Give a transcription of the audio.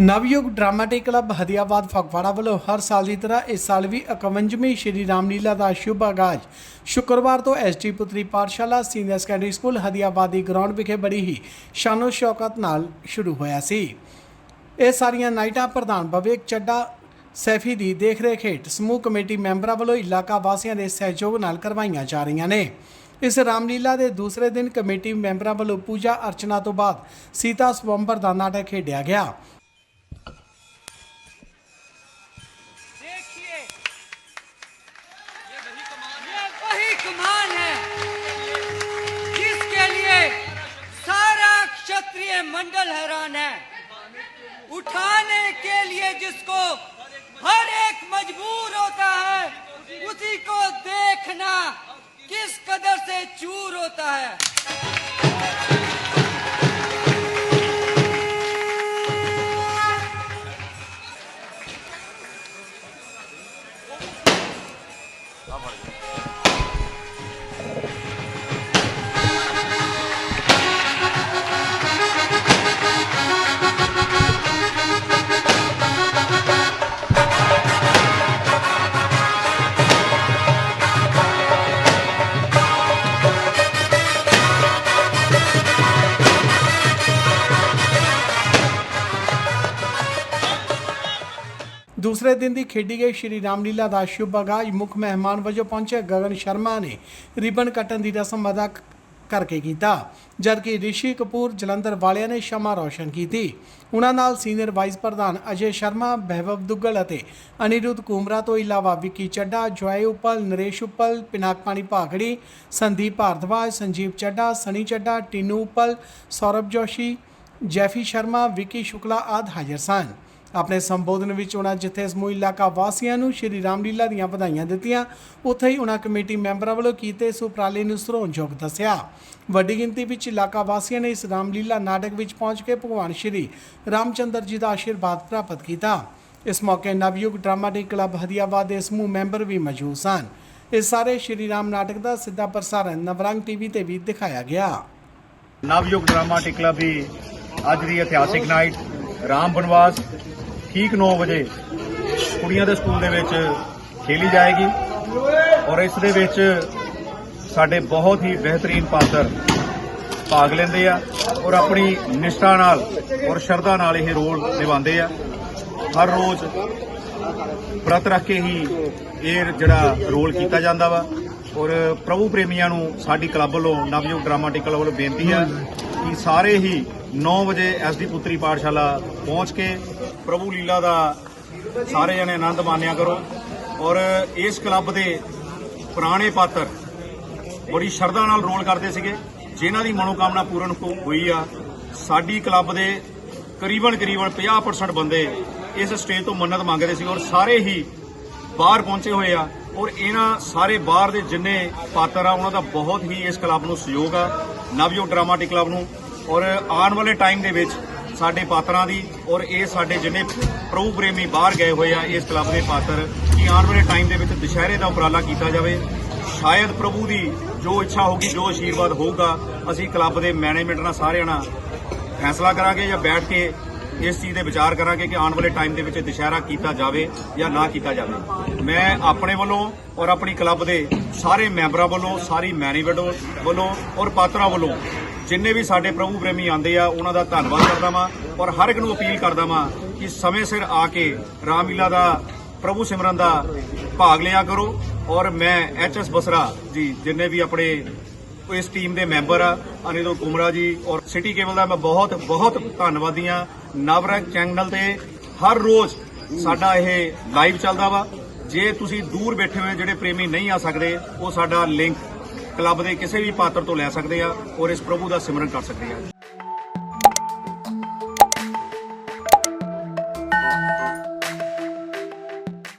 Navyug dramatic club Hadiabad Phagwara ਵੱਲੋਂ ਹਰ ਸਾਲ ਦੀ ਤਰ੍ਹਾਂ ਇਸ ਸਾਲ ਵੀ 51ਵੀਂ ਸ਼੍ਰੀ ਰਾਮਲੀਲਾ ਦਾ ਸ਼ੁਭ ਆਗਾਜ਼। ਸ਼ੁੱਕਰਵਾਰ ਤੋਂ ਐਸਟੀ ਪੁੱਤਰੀ ਪਾਠਸ਼ਾਲਾ, ਸੀਨੀਅਰ ਸੈਕੰਡਰੀ ਸਕੂਲ ਹਦੀਆਬਾਦ ਦੀ ਗਰਾਊਂਡ ਵਿਖੇ ਬੜੀ ਹੀ ਸ਼ਾਨੋ ਸ਼ੌਕਤ ਨਾਲ ਸ਼ੁਰੂ ਹੋਇਆ ਸੀ। ਇਹ ਸਾਰੀਆਂ ਨਾਈਟਾਂ ਪ੍ਰਧਾਨ ਵਿਵੇਕ ਚੱਡਾ ਸੈਫੀ ਦੀ ਦੇਖਰੇਖ ਹੇਠ ਸਮੂਹ ਕਮੇਟੀ ਮੈਂਬਰਾਂ ਵੱਲੋਂ ਇਲਾਕਾ ਵਾਸੀਆਂ ਦੇ ਸਹਿਯੋਗ ਨਾਲ ਕਰਵਾਈਆਂ ਜਾ ਰਹੀਆਂ ਨੇ। ਇਸ ਰਾਮਲੀਲਾ ਦੇ ਦੂਸਰੇ ਦਿਨ ਕਮੇਟੀ ਮੈਂਬਰਾਂ ਵੱਲੋਂ ਪੂਜਾ ਅਰਚਨਾ ਤੋਂ ਬਾਅਦ ਸੀਤਾ ਸਵੰਬਰ ਦਾ ਨਾਟਕ ਖੇਡਿਆ ਗਿਆ। मंडल हैरान है। उठाने के लिए जिसको हर एक मजबूर होता है, उसी को देखना किस कदर से चूर होता है। ਦੂਸਰੇ ਦਿਨ ਦੀ ਖੇਡੀ ਗਈ ਸ਼੍ਰੀ ਰਾਮਲੀਲਾ ਦਾ ਸ਼ੁਭ ਆਗਾਜ਼ ਮੁੱਖ ਮਹਿਮਾਨ ਵਜੋਂ ਪਹੁੰਚੇ ਗਗਨ ਸ਼ਰਮਾ ਨੇ ਰਿਬਨ ਕੱਟਣ ਦੀ ਰਸਮ ਅਦਾ ਕਰਕੇ ਕੀਤਾ, ਜਦਕਿ ਰਿਸ਼ੀ ਕਪੂਰ, ਜਲੰਧਰ ਵਾਲਿਆਂ ਨੇ ਸ਼ਮਾ ਰੌਸ਼ਨ ਕੀਤੀ। ਉਹਨਾਂ ਨਾਲ ਸੀਨੀਅਰ ਵਾਈਸ ਪ੍ਰਧਾਨ ਅਜੇ ਸ਼ਰਮਾ ਬਹਿਬਬ ਦੁੱਗਲ ਅਤੇ ਅਨਿਰੁੱਧ ਕੁਮਰਾ ਤੋਂ ਇਲਾਵਾ ਵਿੱਕੀ ਚੱਡਾ ਜੋਏ ਉਪਲ, ਨਰੇਸ਼ ਉਪਲ ਪਿਨਾਕਪਾਣੀ ਭਾਗੜੀ, ਸੰਦੀਪ ਭਾਰਦਵਾਜ, ਸੰਜੀਵ ਚੱਡਾ ਸਨੀ ਚੱਡਾ ਟੀਨੂ ਉਪਲ ਸੌਰਭ ਜੋਸ਼ੀ, ਜੈਫੀ ਸ਼ਰਮਾ, ਵਿੱਕੀ ਸ਼ੁਕਲਾ ਆਦਿ ਹਾਜ਼ਰ ਸਨ। ਆਪਣੇ ਸੰਬੋਧਨ ਵਿੱਚ ਉਹਨਾਂ ਜਿੱਥੇ ਸਮੂਹ ਇਲਾਕਾ ਵਾਸੀਆਂ ਨੂੰ ਸ਼੍ਰੀ ਰਾਮਲੀਲਾ ਦੀਆਂ ਵਧਾਈਆਂ ਦਿੱਤੀਆਂ, ਉੱਥੇ ਹੀ ਉਹਨਾਂ ਕਮੇਟੀ ਮੈਂਬਰਾਂ ਵੱਲੋਂ ਕੀਤੇ ਇਸ ਉਪਰਾਲੇ ਨੂੰ ਸਰਾਹੁਣਯੋਗ ਦੱਸਿਆ। ਵੱਡੀ ਗਿਣਤੀ ਵਿੱਚ ਇਲਾਕਾ ਵਾਸੀਆਂ ਨੇ ਇਸ ਰਾਮਲੀਲਾ ਨਾਟਕ ਵਿੱਚ ਪਹੁੰਚ ਕੇ ਭਗਵਾਨ ਸ਼੍ਰੀ ਰਾਮਚੰਦਰ ਜੀ ਦਾ ਆਸ਼ੀਰਵਾਦ ਪ੍ਰਾਪਤ ਕੀਤਾ। ਇਸ ਮੌਕੇ ਨਵਯੁਗ ਡਰਾਮਾਟਿਕ ਕਲੱਬ ਹਦੀਆਬਾਦ ਦੇ ਸਮੂਹ ਮੈਂਬਰ ਵੀ ਮੌਜੂਦ ਸਨ। ਇਸ ਸਾਰੇ ਸ਼੍ਰੀ ਰਾਮ ਨਾਟਕ ਦਾ ਸਿੱਧਾ ਪ੍ਰਸਾਰਣ ਨਵਰੰਗ ਟੀਵੀ ਤੇ ਵੀ ਦਿਖਾਇਆ ਗਿਆ। ਨਵਯੁਗ ਡਰਾਮਾਟਿਕ ਕਲੱਬ ਦੀ ਅੱਜ ਦੀ ਇਤਿਹਾਸਿਕ ਨਾਈਟ, ਰਾਮ ਬਨਵਾਸ ਠੀਕ 9 ਵਜੇ ਕੁੜੀਆਂ ਦੇ ਸਕੂਲ ਦੇ ਵਿੱਚ ਖੇਲੀ ਜਾਏਗੀ ਔਰ ਇਸ ਦੇ ਵਿੱਚ ਸਾਡੇ ਬਹੁਤ ਹੀ ਬਿਹਤਰੀਨ ਪਾਤਰ ਭਾਗ ਲੈਂਦੇ ਆ ਔਰ ਆਪਣੀ ਨਿਸ਼ਠਾ ਨਾਲ ਔਰ ਸ਼ਰਧਾ ਨਾਲ ਇਹ ਰੋਲ ਨਿਭਾਉਂਦੇ ਆ। ਹਰ ਰੋਜ਼ ਵਰਤ ਰੱਖ ਕੇ ਹੀ ਇਹ ਜਿਹੜਾ ਰੋਲ ਕੀਤਾ ਜਾਂਦਾ ਵਾ ਔਰ ਪ੍ਰਭੂ ਪ੍ਰੇਮੀਆਂ ਨੂੰ ਸਾਡੀ ਕਲੱਬ ਵੱਲੋਂ ਨਵਯੁਗ ਡਰਾਮਾਟਿਕ ਕਲੱਬ ਵੱਲੋਂ ਬੇਨਤੀ ਹੈ ਕਿ ਸਾਰੇ ਹੀ 9 ਵਜੇ ਐਸਡੀ ਪੁੱਤਰੀ ਪਾਠਸ਼ਾਲਾ ਪਹੁੰਚ ਕੇ ਪ੍ਰਭੂ ਲੀਲਾ ਦਾ ਸਾਰੇ ਜਣੇ ਆਨੰਦ ਮਾਣਿਆ ਕਰੋ। ਔਰ ਇਸ ਕਲੱਬ ਦੇ ਪੁਰਾਣੇ ਪਾਤਰ ਬੜੀ ਸ਼ਰਧਾ ਨਾਲ ਰੋਲ ਕਰਦੇ ਸੀਗੇ, ਜਿਨ੍ਹਾਂ ਦੀ ਮਨੋਕਾਮਨਾ ਪੂਰਨ ਹੋਈ ਆ। ਸਾਡੀ ਕਲੱਬ ਦੇ ਕਰੀਬਨ ਕਰੀਬਨ 50% ਬੰਦੇ ਇਸ ਸਟੇਜ ਤੋਂ ਮੰਨਤ ਮੰਗਦੇ ਸੀ ਔਰ ਸਾਰੇ ਹੀ ਬਾਹਰ ਪਹੁੰਚੇ ਹੋਏ ਆ। ਔਰ ਇਹਨਾਂ ਸਾਰੇ ਬਾਹਰ ਦੇ ਜਿੰਨੇ ਪਾਤਰ ਆ, ਉਹਨਾਂ ਦਾ ਬਹੁਤ ਹੀ ਇਸ ਕਲੱਬ ਨੂੰ ਸਹਿਯੋਗ ਆ। ਨਵਯੋਗ ਡਰਾਮਾਟਿਕ ਕਲੱਬ ਨੂੰ ਔਰ ਆਉਣ ਵਾਲੇ ਟਾਈਮ ਦੇ ਵਿੱਚ ਸਾਡੇ ਪਾਤਰਾਂ ਦੀ ਔਰ ਇਹ ਸਾਡੇ ਜਿੰਨੇ ਪ੍ਰਭੂ ਪ੍ਰੇਮੀ ਬਾਹਰ ਗਏ ਹੋਏ ਆ ਇਸ ਕਲੱਬ ਦੇ ਪਾਤਰ, ਕਿ ਆਉਣ ਵਾਲੇ ਟਾਈਮ ਦੇ ਵਿੱਚ ਦੁਸ਼ਹਿਰੇ ਦਾ ਉਪਰਾਲਾ ਕੀਤਾ ਜਾਵੇ। ਸ਼ਾਇਦ ਪ੍ਰਭੂ ਦੀ ਜੋ ਇੱਛਾ ਹੋਗੀ ਜੋ ਆਸ਼ੀਰਵਾਦ ਹੋਊਗਾ, ਅਸੀਂ ਕਲੱਬ ਦੇ ਮੈਨੇਜਮੈਂਟ ਨਾਲ ਸਾਰਿਆਂ ਨਾਲ ਫੈਸਲਾ ਕਰਾਂਗੇ ਜਾਂ ਬੈਠ ਕੇ ਇਸ ਚੀਜ਼ ਦੇ ਵਿਚਾਰ ਕਰਾਂਗੇ ਕਿ ਆਉਣ ਵਾਲੇ ਟਾਈਮ ਦੇ ਵਿੱਚ ਦੁਸ਼ਹਿਰਾ ਕੀਤਾ ਜਾਵੇ ਜਾਂ ਨਾ ਕੀਤਾ ਜਾਵੇ। ਮੈਂ ਆਪਣੇ ਵੱਲੋਂ ਔਰ ਆਪਣੀ ਕਲੱਬ ਦੇ ਸਾਰੇ ਮੈਂਬਰਾਂ ਵੱਲੋਂ, ਸਾਰੀ ਮੈਨੇਜਮੈਂਟ ਵੱਲੋਂ ਔਰ ਪਾਤਰਾਂ ਵੱਲੋਂ ਜਿੰਨੇ ਵੀ ਸਾਡੇ ਪ੍ਰਭੂ ਪ੍ਰੇਮੀ ਆਂਦੇ ਆ, ਉਹਨਾਂ ਦਾ ਧੰਨਵਾਦ ਕਰਦਾ ਵਾਂ ਔਰ ਹਰ ਇੱਕ ਨੂੰ ਅਪੀਲ ਕਰਦਾ ਵਾਂ ਕਿ ਸਮੇਂ ਸਿਰ ਆ ਕੇ ਰਾਮਲੀਲਾ ਦਾ, ਪ੍ਰਭੂ ਸਿਮਰਨ ਦਾ ਭਾਗ ਲਿਆ ਕਰੋ। ਔਰ ਮੈਂ ਐਚਐਸ ਬਸਰਾ ਜੀ, ਜਿੰਨੇ ਵੀ ਆਪਣੇ ਇਸ ਟੀਮ ਦੇ ਮੈਂਬਰ ਆ, ਅਨਿਲ ਕੁਮਰਾ ਜੀ, ਔਰ ਸਿਟੀ ਕੇਬਲ ਦਾ ਮੈਂ ਬਹੁਤ ਬਹੁਤ ਧੰਨਵਾਦੀ ਆ ਨਵਰੰਗ ਚੈਨਲ ਤੇ ਹਰ ਰੋਜ਼ ਸਾਡਾ ਇਹ ਲਾਈਵ ਚੱਲਦਾ ਵਾ। ਜੇ ਤੁਸੀਂ ਦੂਰ ਬੈਠੇ ਹੋਏ ਜਿਹੜੇ ਪ੍ਰੇਮੀ ਨਹੀਂ ਆ ਸਕਦੇ, ਉਹ ਸਾਡਾ ਲਿੰਕ ਕਲੱਬ ਦੇ ਕਿਸੇ ਵੀ ਪਾਤਰ ਤੋਂ ਲੈ ਸਕਦੇ ਆ, ਔਰ ਇਸ ਪ੍ਰਭੂ ਦਾ ਸਿਮਰਨ ਕਰ ਸਕਦੇ ਆ।